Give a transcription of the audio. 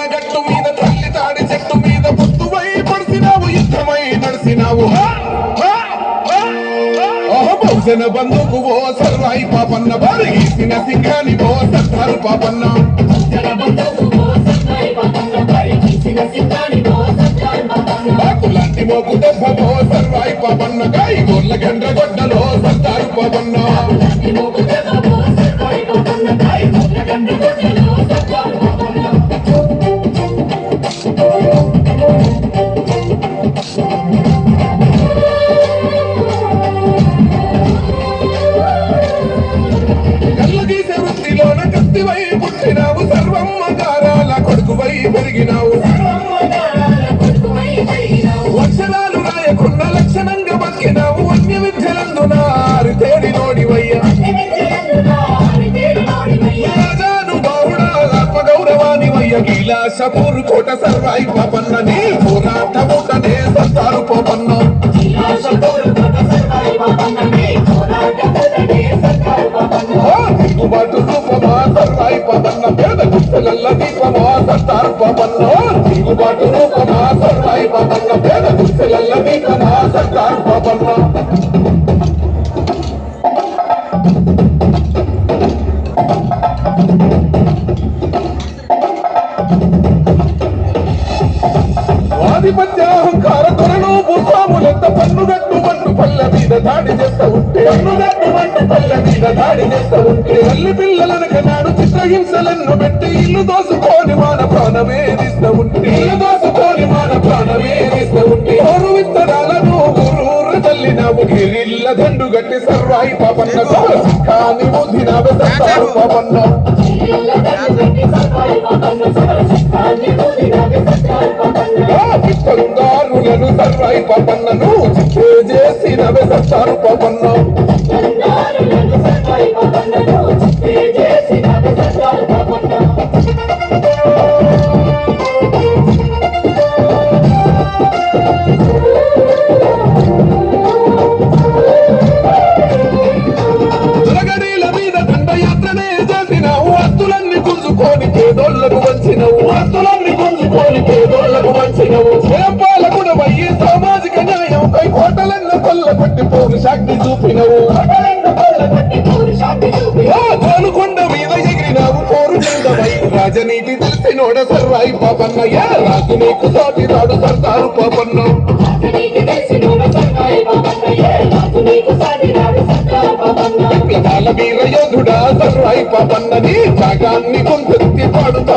మన గట్టు మీద తల్లి తాడి చెట్టు మీద పొత్తువై పడిసినావు యుద్ధమై నడిసినావు. బహుజన బంధుకు ఓ సర్వాయి పాపన్న బరిగిసిన సింహాని ఓ సర్వాయి పాపన్న. కాయి గోర్ల గండ్ర పుట్టినావు సర్వమ్మ గారాల కొడుకువై పెరిగినావు. అక్షరాలు రాయకుండా లక్షణంగా బతికినావు. అన్య విద్యలందున తేడి నోడివయ్యా. రాజాను కోట సర్వాయి పాపన్న నీ పోరాటముటనే సత్తారు పోపన్న. రూపమా సర్వాయి పేద గుర్తులల్ల దీపమా సత్తారు పాపన్న దిగుబాటు రూపమా సర్వాయి పాపన్న పేద గుర్తులల్ల దీపమా సత్తారు ఆధిపత్య అహంకార ధరను భూస్వాములెంత పన్నుగట్టు పల్ల మీద దాడి చేస్తా ఉంటే. మంటు పల్ల మీద దాడి చేస్తా ఉంటే. తల్లి పిల్లలనక నాడు చిత్రహింసలను పెట్టి ఇల్లు దోసుకోని మాన ప్రాణమేదిస్తా ఉంటే. ఇల్లు దోసుకోని మాన ప్రాణమేదిస్తా ఉంటే. ఓరు విత్తనాలను ఊరూరు తల్లినావు గిరిల్ల దండు గట్టి సర్వాయి పాపన్న. కాని ముదినావే సత్తారు పాపన్న. పిచ్చంగారులను సర్వాయి పాపన్నను చిత్తే చేసినవే సత్తారు పాపన్న జలగడీల మీద దండయాత్రనే చేసినావు అత్తులన్నీ గుంజుకొని పేదోళ్ళకు వంచినవు. న్యాయం కై కోటలన్న కొల్ల కొట్టి పోరు శక్తి చూపినవు. గోలుకొండ మీద ఎగిరినావు పోరు నిందవై రాజనీతి తెలిసినోడ సర్వాయి పాపన్న. ఏ రాజు నీకు తోటి రాడు సర్దారు పాపన్న. విప్లవాల వీర యోధుడా సర్వాయి పాపన్నని జాగాన్ని కొంచెత్తి పాడుతామన్నా